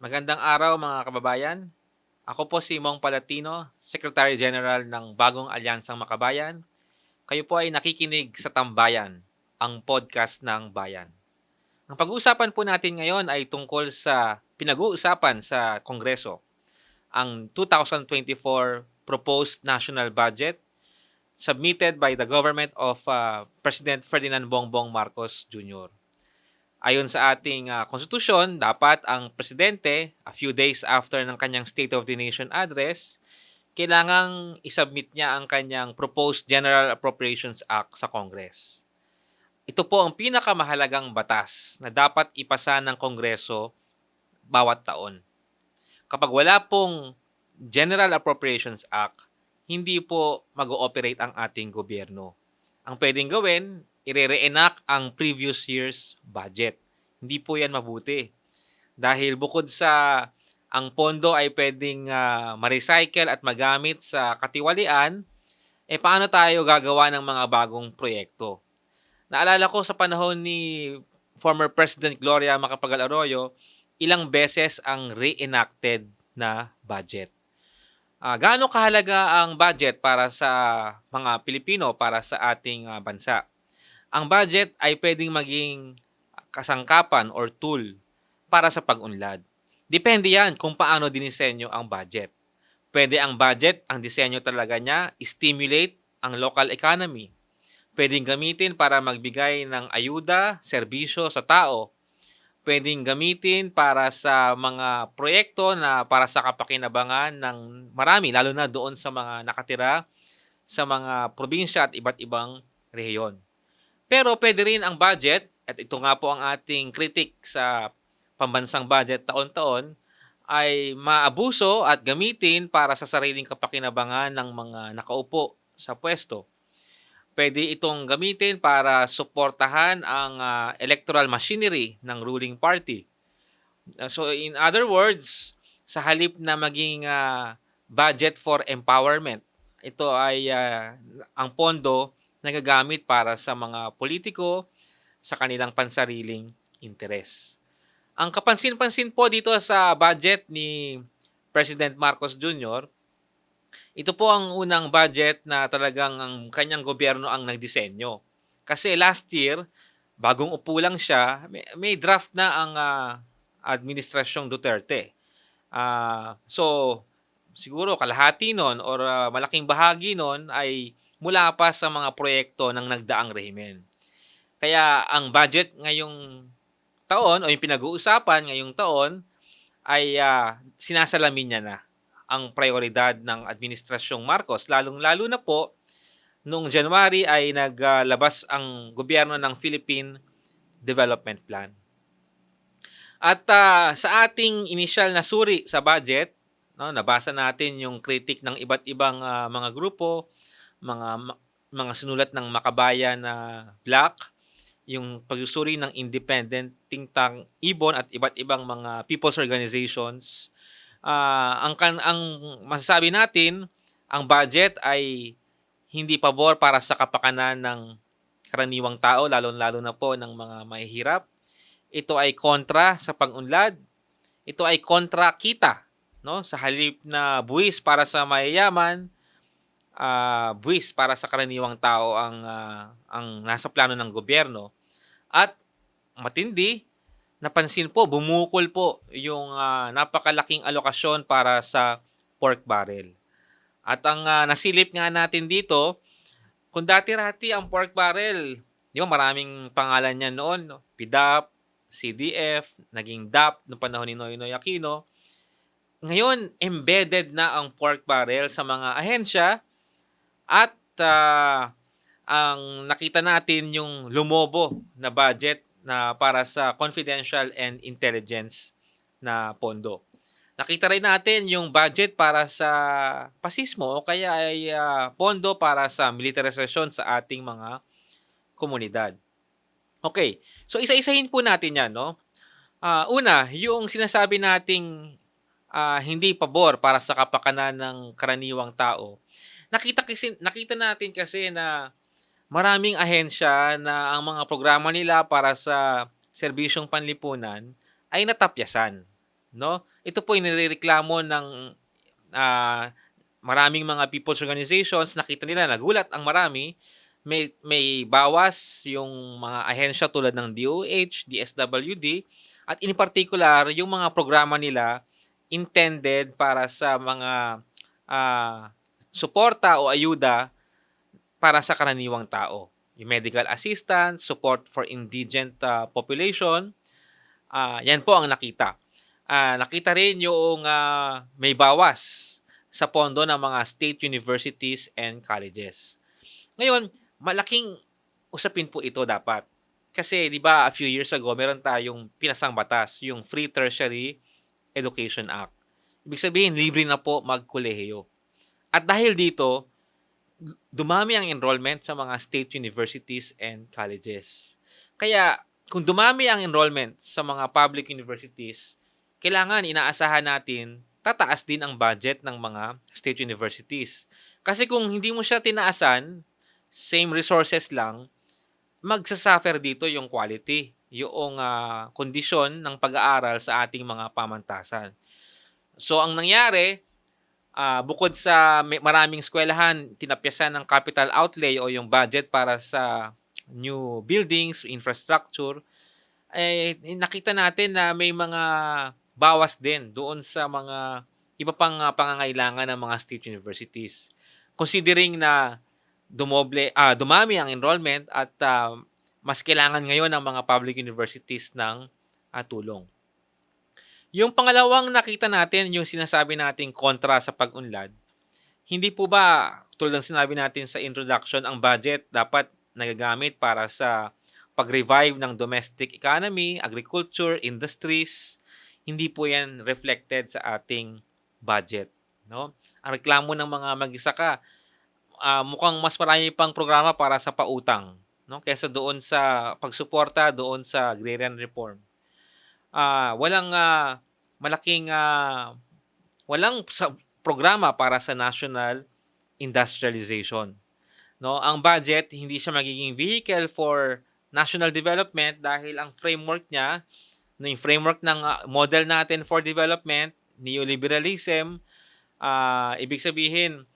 Magandang araw mga kababayan. Ako po si Mong Palatino, Secretary General ng Bagong Alyansang Makabayan. Kayo po ay nakikinig sa Tambayan, ang podcast ng bayan. Ang pag-uusapan po natin ngayon ay tungkol sa pinag-uusapan sa Kongreso, ang 2024 Proposed National Budget submitted by the government of uh, President Ferdinand Bongbong Marcos Jr. Ayon sa ating uh, dapat ang presidente, a few days after ng kanyang State of the Nation address, kailangang isubmit niya ang kanyang Proposed General Appropriations Act sa Congress. Ito po ang pinakamahalagang batas na dapat ipasa ng Kongreso bawat taon. Kapag wala pong General Appropriations Act, hindi po mag-ooperate ang ating gobyerno. Ang pwedeng gawin, ire-reenact ang previous year's budget. Hindi po yan mabuti. Dahil bukod sa ang pondo ay pwedeng uh, ma-recycle at magamit sa katiwalian, eh paano tayo gagawa ng mga bagong proyekto? Naalala ko sa panahon ni former President Gloria Macapagal Arroyo, ilang beses ang reenacted na budget. Uh, gaano kahalaga ang budget para sa mga Pilipino, para sa ating uh, bansa? Ang budget ay pwedeng maging kasangkapan or tool para sa pag-unlad. Depende yan kung paano dinisenyo ang budget. Pwede ang budget, ang disenyo talaga niya, stimulate ang local economy. Pwedeng gamitin para magbigay ng ayuda, serbisyo sa tao pwedeng gamitin para sa mga proyekto na para sa kapakinabangan ng marami, lalo na doon sa mga nakatira sa mga probinsya at iba't ibang rehiyon. Pero pwede rin ang budget, at ito nga po ang ating kritik sa pambansang budget taon-taon, ay maabuso at gamitin para sa sariling kapakinabangan ng mga nakaupo sa pwesto pwede itong gamitin para suportahan ang uh, electoral machinery ng ruling party. Uh, so in other words, sa halip na maging uh, budget for empowerment, ito ay uh, ang pondo na gagamit para sa mga politiko sa kanilang pansariling interes. Ang kapansin-pansin po dito sa budget ni President Marcos Jr. Ito po ang unang budget na talagang ang kanyang gobyerno ang nagdisenyo. Kasi last year, bagong upo lang siya, may, may draft na ang uh, administrasyong Duterte. Uh, so, siguro kalahati nun or uh, malaking bahagi nun ay mula pa sa mga proyekto ng nagdaang rehimen. Kaya ang budget ngayong taon o yung pinag-uusapan ngayong taon ay uh, sinasalamin niya na ang prioridad ng Administrasyong Marcos. Lalong-lalo na po, noong January ay naglabas ang gobyerno ng Philippine Development Plan. At uh, sa ating initial na suri sa budget, no, nabasa natin yung critic ng iba't ibang uh, mga grupo, mga mga sinulat ng makabayan na black, yung pagsusuri ng independent think tank Ibon at iba't ibang mga people's organizations uh, ang kan ang masasabi natin, ang budget ay hindi pabor para sa kapakanan ng karaniwang tao, lalo-lalo na po ng mga mahihirap. Ito ay kontra sa pag-unlad. Ito ay kontra kita, no? Sa halip na buwis para sa mayayaman, uh, buwis para sa karaniwang tao ang uh, ang nasa plano ng gobyerno. At matindi, napansin po, bumukol po yung uh, napakalaking alokasyon para sa pork barrel. At ang uh, nasilip nga natin dito, kung dati-rati ang pork barrel, di ba maraming pangalan niya noon, no? PIDAP, CDF, naging DAP noong panahon ni Noynoy Aquino. Ngayon, embedded na ang pork barrel sa mga ahensya at uh, ang nakita natin yung lumobo na budget na para sa confidential and intelligence na pondo. Nakita rin natin yung budget para sa pasismo o kaya ay uh, pondo para sa militarisasyon sa ating mga komunidad. Okay, so isa-isahin po natin yan. No? Uh, una, yung sinasabi nating uh, hindi pabor para sa kapakanan ng karaniwang tao. Nakita, kasi, nakita natin kasi na maraming ahensya na ang mga programa nila para sa serbisyong panlipunan ay natapyasan. no? Ito po inirereklamo ng ah, maraming mga people's organizations, nakita nila nagulat ang marami may may bawas yung mga ahensya tulad ng DOH, DSWD at in particular yung mga programa nila intended para sa mga ah, suporta o ayuda para sa karaniwang tao. Yung medical assistance, support for indigent ah, population, ah, yan po ang nakita. Ah, nakita rin yung ah, may bawas sa pondo ng mga state universities and colleges. Ngayon, malaking usapin po ito dapat. Kasi 'di ba a few years ago meron tayong pinasang batas, yung Free Tertiary Education Act. Ibig sabihin libre na po magkolehiyo. At dahil dito, dumami ang enrollment sa mga state universities and colleges. Kaya kung dumami ang enrollment sa mga public universities, kailangan inaasahan natin tataas din ang budget ng mga state universities. Kasi kung hindi mo siya tinaasan, same resources lang, magsasuffer dito yung quality, yung ah, kondisyon ng pag-aaral sa ating mga pamantasan. So ang nangyari, ah, bukod sa may- maraming eskwelahan, tinapyasan ng capital outlay o yung budget para sa new buildings, infrastructure, eh, nakita natin na may mga bawas din doon sa mga iba pang ah, pangangailangan ng mga state universities. Considering na dumoble, ah, dumami ang enrollment at ah, mas kailangan ngayon ng mga public universities ng ah, tulong. Yung pangalawang nakita natin, yung sinasabi nating kontra sa pag-unlad, hindi po ba, tulad ng sinabi natin sa introduction, ang budget dapat nagagamit para sa pag-revive ng domestic economy, agriculture, industries, hindi po yan reflected sa ating budget. No? Ang reklamo ng mga mag-isaka, ah, mukhang mas marami pang programa para sa pautang no kaysa doon sa pagsuporta doon sa agrarian reform. Ah, walang ah, malaking ah, walang sa programa para sa national industrialization. No, ang budget hindi siya magiging vehicle for national development dahil ang framework niya, no, yung framework ng model natin for development, neoliberalism, ah, ibig sabihin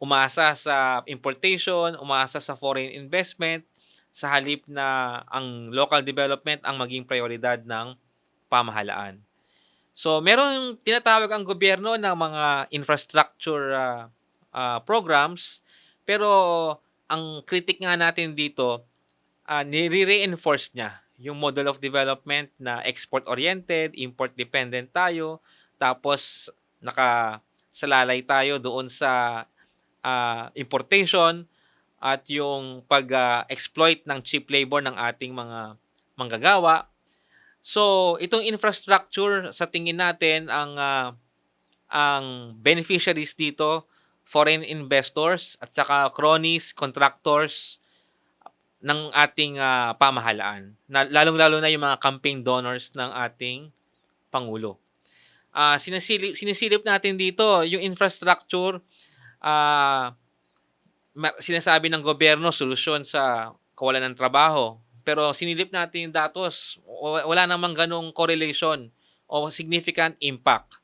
umasa sa importation, umasa sa foreign investment, sa halip na ang local development ang maging prioridad ng pamahalaan. So, meron tinatawag ang gobyerno ng mga infrastructure ah, ah, programs, pero ang critic nga natin dito, ah, nire-reinforce niya yung model of development na export-oriented, import-dependent tayo, tapos nakasalalay tayo doon sa ah, importation, at yung pag-exploit ng cheap labor ng ating mga manggagawa. So, itong infrastructure sa tingin natin ang ah, ang beneficiaries dito foreign investors at saka cronies, contractors ng ating ah, pamahalaan. Na, lalong-lalo na yung mga campaign donors ng ating pangulo. Ah, sinisilip, sinisilip natin dito yung infrastructure ma- sinasabi ng gobyerno solusyon sa kawalan ng trabaho. Pero sinilip natin yung datos, wala namang ganong correlation o significant impact.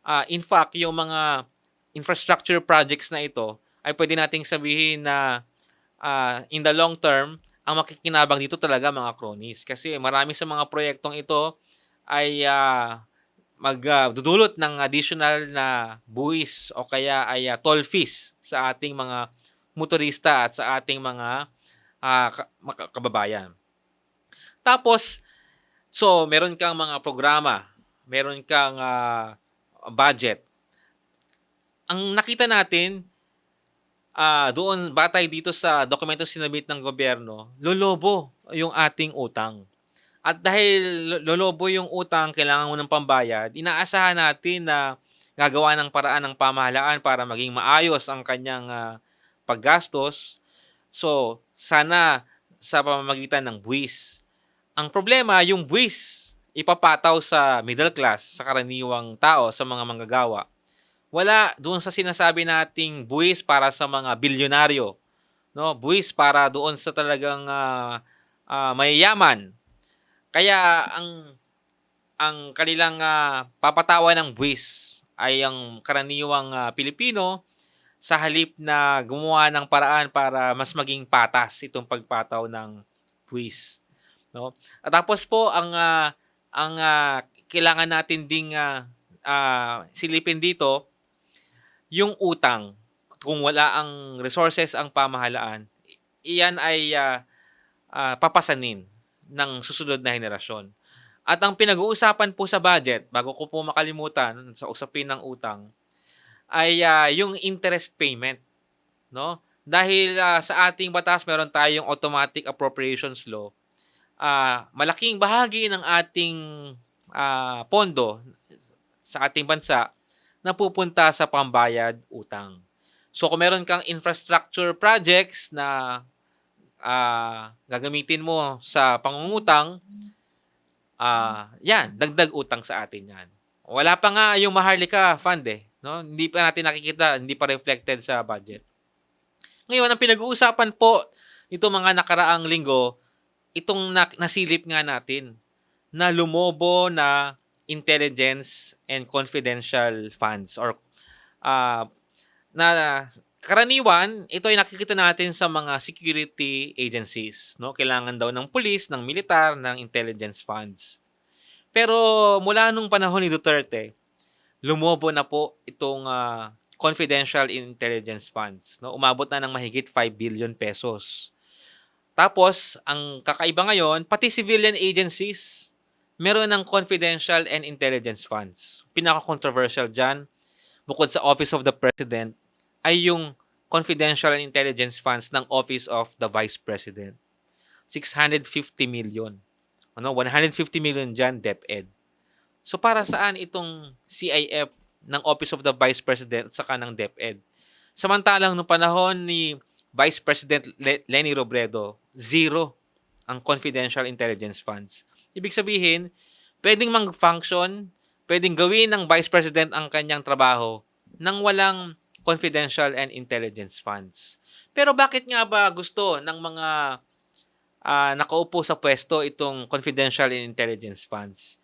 Ah, in fact, yung mga infrastructure projects na ito ay pwede nating sabihin na ah, in the long term, ang makikinabang dito talaga mga cronies. Kasi marami sa mga proyektong ito ay ah, magdudulot ng additional na buwis o kaya ay ah, toll fees sa ating mga motorista at sa ating mga maka- kababayan. Tapos, so meron kang mga programa, meron kang ah, budget. Ang nakita natin, ah, doon batay dito sa dokumento sinabit ng gobyerno, lolobo yung ating utang. At dahil lo- lolobo yung utang, kailangan mo ng pambayad, inaasahan natin na gagawa ng paraan ng pamahalaan para maging maayos ang kanyang ah, paggastos. So, sana sa pamamagitan ng buwis. Ang problema, yung buwis, ipapataw sa middle class, sa karaniwang tao, sa mga manggagawa. Wala doon sa sinasabi nating buwis para sa mga bilyonaryo. No? Buwis para doon sa talagang ah, ah, mayayaman. Kaya ang ang kanilang ah, papatawan ng buwis ay ang karaniwang ah, Pilipino sa halip na gumawa ng paraan para mas maging patas itong pagpataw ng buwis. No? At tapos po ang ah, ang ah, kailangan natin ding ah, ah, silipin dito yung utang. Kung wala ang resources ang pamahalaan, iyan ay ah, ah, papasanin ng susunod na henerasyon. At ang pinag-uusapan po sa budget, bago ko po makalimutan sa usapin ng utang, ay ah, yung interest payment. No? Dahil ah, sa ating batas, meron tayong automatic appropriations law. Ah, malaking bahagi ng ating ah, pondo sa ating bansa napupunta sa pambayad utang. So kung meron kang infrastructure projects na ah, gagamitin mo sa pangungutang, ah, yan, dagdag utang sa atin yan. Wala pa nga yung Maharlika fund eh. No? Hindi pa natin nakikita, hindi pa reflected sa budget. Ngayon, ang pinag-uusapan po ito mga nakaraang linggo, itong na- nasilip nga natin na lumobo na intelligence and confidential funds or ah, na karaniwan, ito ay nakikita natin sa mga security agencies. No? Kailangan daw ng police, ng militar, ng intelligence funds. Pero mula nung panahon ni Duterte, lumobo na po itong ah, confidential intelligence funds. No? Umabot na ng mahigit 5 billion pesos. Tapos, ang kakaiba ngayon, pati civilian agencies, meron ng confidential and intelligence funds. Pinaka-controversial dyan, bukod sa Office of the President, ay yung confidential and intelligence funds ng Office of the Vice President. 650 million. Ano, 150 million dyan, DepEd. So para saan itong CIF ng Office of the Vice President at saka ng DepEd? Samantalang nung panahon ni Vice President Le- Lenny Robredo, zero ang confidential intelligence funds. Ibig sabihin, pwedeng mag-function, pwedeng gawin ng Vice President ang kanyang trabaho nang walang confidential and intelligence funds. Pero bakit nga ba gusto ng mga ah, nakaupo sa pwesto itong confidential and intelligence funds?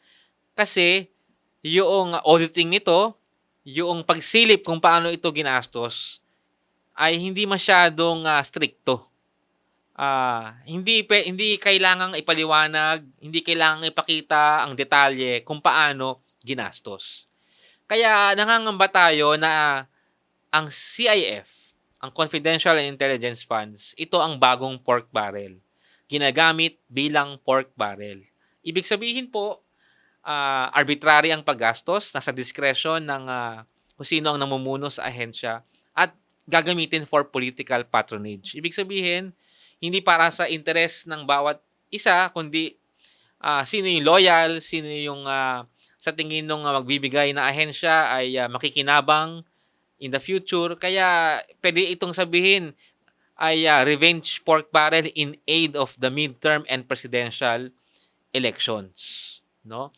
Kasi yung auditing nito, yung pagsilip kung paano ito ginastos, ay hindi masyadong ah, stricto. Ah, hindi pe, hindi kailangang ipaliwanag, hindi kailangang ipakita ang detalye kung paano ginastos. Kaya nangangamba tayo na ang CIF, ang Confidential Intelligence Funds, ito ang bagong pork barrel. Ginagamit bilang pork barrel. Ibig sabihin po, ah, arbitrary ang paggastos, nasa discretion ng ah, kung sino ang namumuno sa ahensya at gagamitin for political patronage. Ibig sabihin, hindi para sa interes ng bawat isa, kundi ah, sino yung loyal, sino yung ah, sa tingin ng magbibigay na ahensya ay ah, makikinabang in the future. Kaya pwede itong sabihin ay ah, revenge pork barrel in aid of the midterm and presidential elections. No?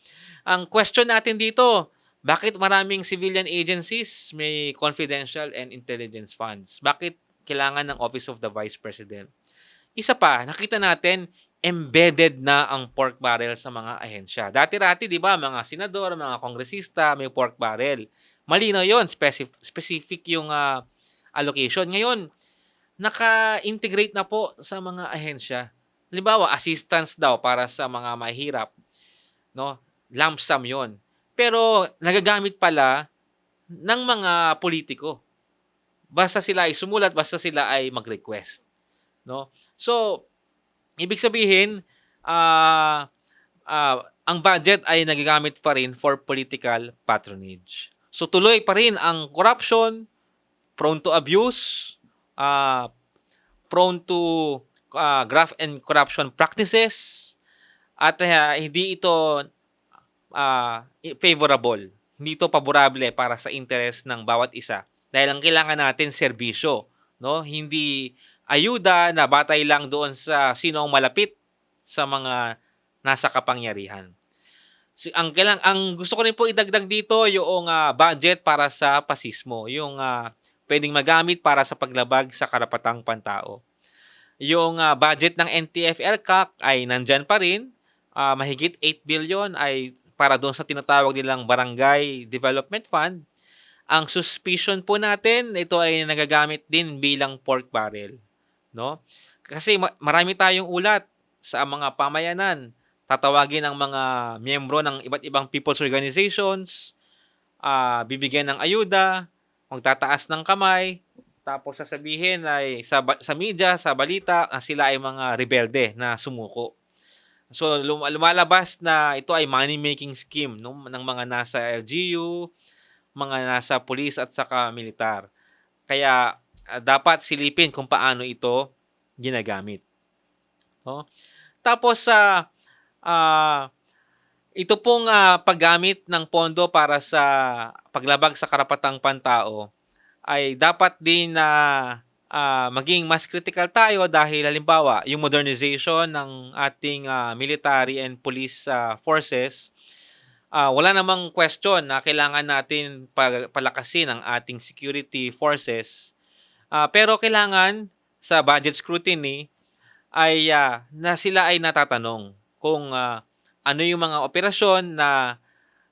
Ang question natin dito, bakit maraming civilian agencies may confidential and intelligence funds? Bakit kailangan ng Office of the Vice President? Isa pa, nakita natin, embedded na ang pork barrel sa mga ahensya. Dati-rati, di ba, mga senador, mga kongresista, may pork barrel. Malinaw yon specific, specific yung ah, allocation. Ngayon, naka-integrate na po sa mga ahensya. Halimbawa, assistance daw para sa mga mahirap. No? Lump sum yon. Pero nagagamit pala ng mga politiko. Basta sila ay sumulat, basta sila ay mag-request. No? So, ibig sabihin, ah ah, ang budget ay nagagamit pa rin for political patronage. So, tuloy pa rin ang corruption, prone to abuse, ah prone to ah, graft and corruption practices, at ah, hindi ito ah, favorable. Hindi ito paborable para sa interes ng bawat isa. Dahil ang kailangan natin serbisyo, no? Hindi ayuda na batay lang doon sa sino ang malapit sa mga nasa kapangyarihan. Si ang kailang ang gusto ko rin po idagdag dito yung ah, budget para sa pasismo, yung ah, pwedeng magamit para sa paglabag sa karapatang pantao. Yung ah, budget ng NTF-ELCAC ay nandyan pa rin, Ah, mahigit 8 billion ay para doon sa tinatawag nilang Barangay Development Fund. Ang suspicion po natin, ito ay nagagamit din bilang pork barrel. No? Kasi ma- marami tayong ulat sa mga pamayanan. Tatawagin ang mga miyembro ng iba't ibang people's organizations, ah, bibigyan ng ayuda, magtataas ng kamay, tapos sasabihin ay sa, sa media, sa balita, sila ay mga rebelde na sumuko. So lum- lumalabas na ito ay money-making scheme no, ng mga nasa LGU, mga nasa police at saka militar. Kaya ah, dapat silipin kung paano ito ginagamit. No? Tapos sa ah, ito pong ah, paggamit ng pondo para sa paglabag sa karapatang pantao ay dapat din na ah, maging mas critical tayo dahil halimbawa yung modernization ng ating ah, military and police ah, forces ah, wala namang question na kailangan natin pa- palakasin ang ating security forces Ah, pero kailangan sa budget scrutiny ay ah, na sila ay natatanong kung ah, ano yung mga operasyon na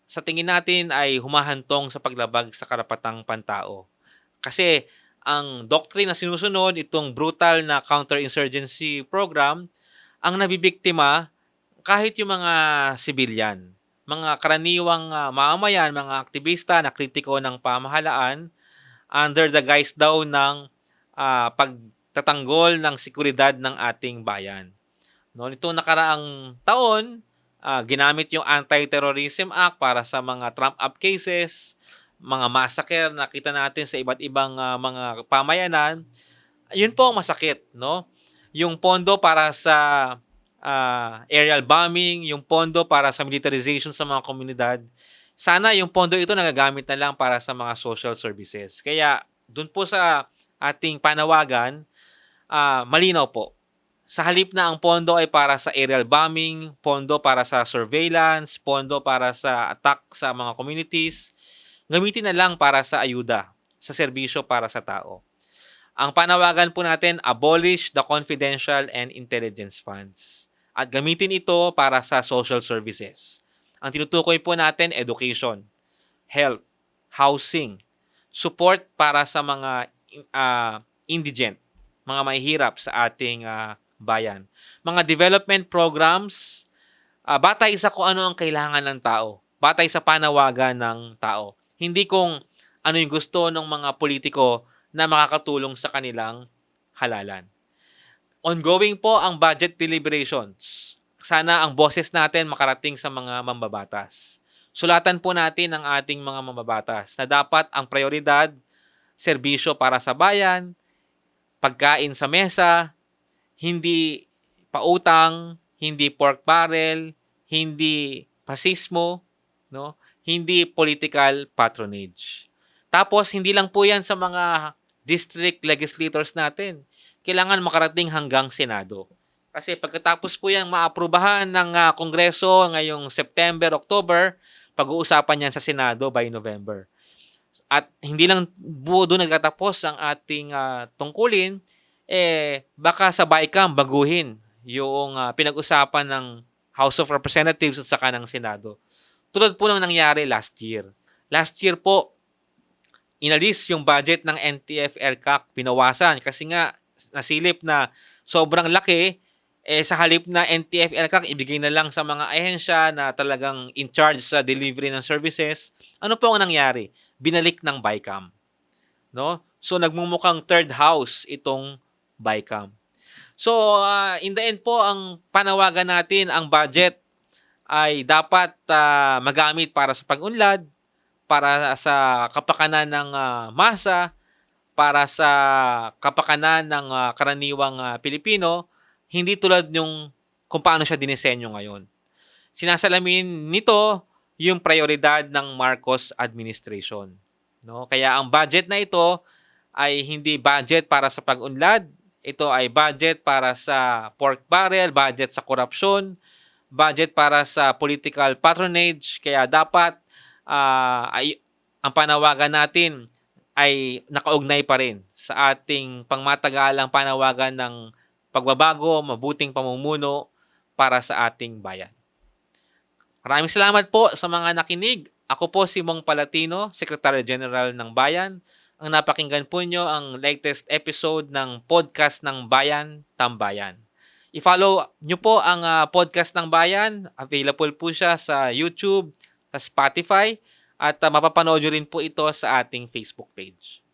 sa tingin natin ay humahantong sa paglabag sa karapatang pantao. Kasi ang doctrine na sinusunod, itong brutal na counterinsurgency program, ang nabibiktima kahit yung mga civilian, mga karaniwang ah, mamamayan, mga aktivista na kritiko ng pamahalaan, under the guise daw ng ah, pagtatanggol ng seguridad ng ating bayan. No, nitong nakaraang taon, ah, ginamit yung Anti-Terrorism Act para sa mga trump-up cases, mga massacre na kita natin sa iba't ibang ah, mga pamayanan. Yun po ang masakit, no? Yung pondo para sa ah, aerial bombing, yung pondo para sa militarization sa mga komunidad. Sana yung pondo ito nagagamit na lang para sa mga social services. Kaya dun po sa ating panawagan, ah, malinaw po. Sa halip na ang pondo ay para sa aerial bombing, pondo para sa surveillance, pondo para sa attack sa mga communities, gamitin na lang para sa ayuda, sa serbisyo para sa tao. Ang panawagan po natin, abolish the confidential and intelligence funds. At gamitin ito para sa social services. Ang tinutukoy po natin, education, health, housing, support para sa mga ah, indigent, mga mahihirap sa ating ah, bayan. Mga development programs, ah, batay sa kung ano ang kailangan ng tao. Batay sa panawagan ng tao. Hindi kung ano yung gusto ng mga politiko na makakatulong sa kanilang halalan. Ongoing po ang budget deliberations. Sana ang boses natin makarating sa mga mambabatas. Sulatan po natin ang ating mga mambabatas na dapat ang prioridad, serbisyo para sa bayan, pagkain sa mesa, hindi pautang, hindi pork barrel, hindi pasismo, no? Hindi political patronage. Tapos hindi lang po 'yan sa mga district legislators natin. Kailangan makarating hanggang Senado. Kasi pagkatapos po 'yang maaprubahan ng ah, Kongreso ngayong September, October, pag-uusapan yan sa Senado by November. At hindi lang buo doon nagtatapos ang ating ah, tungkulin, eh baka sa BICAM baguhin yung ah, pinag-usapan ng House of Representatives at saka ng Senado. Tulad po ng nangyari last year. Last year po, inalis yung budget ng NTF LCAC, pinawasan kasi nga nasilip na sobrang laki, eh sa halip na NTF LCAC, ibigay na lang sa mga ahensya na talagang in charge sa delivery ng services. Ano po ang nangyari? Binalik ng BICAM. No? So nagmumukhang third house itong BICAM. So ah, in the end po, ang panawagan natin, ang budget ay dapat ah, magamit para sa pag-unlad, para sa kapakanan ng ah, masa, para sa kapakanan ng ah, karaniwang ah, Pilipino, hindi tulad yung kung paano siya dinisenyo ngayon. Sinasalamin nito yung prioridad ng Marcos administration. No? Kaya ang budget na ito ay hindi budget para sa pag-unlad, ito ay budget para sa pork barrel, budget sa korupsyon, budget para sa political patronage. Kaya dapat ah, ay ang panawagan natin ay nakaugnay pa rin sa ating pangmatagalang panawagan ng pagbabago, mabuting pamumuno para sa ating bayan. Maraming salamat po sa mga nakinig. Ako po si Mong Palatino, Secretary General ng Bayan. Ang napakinggan po nyo ang latest episode ng podcast ng Bayan, Tambayan. I-follow nyo po ang ah, podcast ng Bayan. Available po siya sa YouTube, sa Spotify, at ah, mapapanood nyo rin po ito sa ating Facebook page.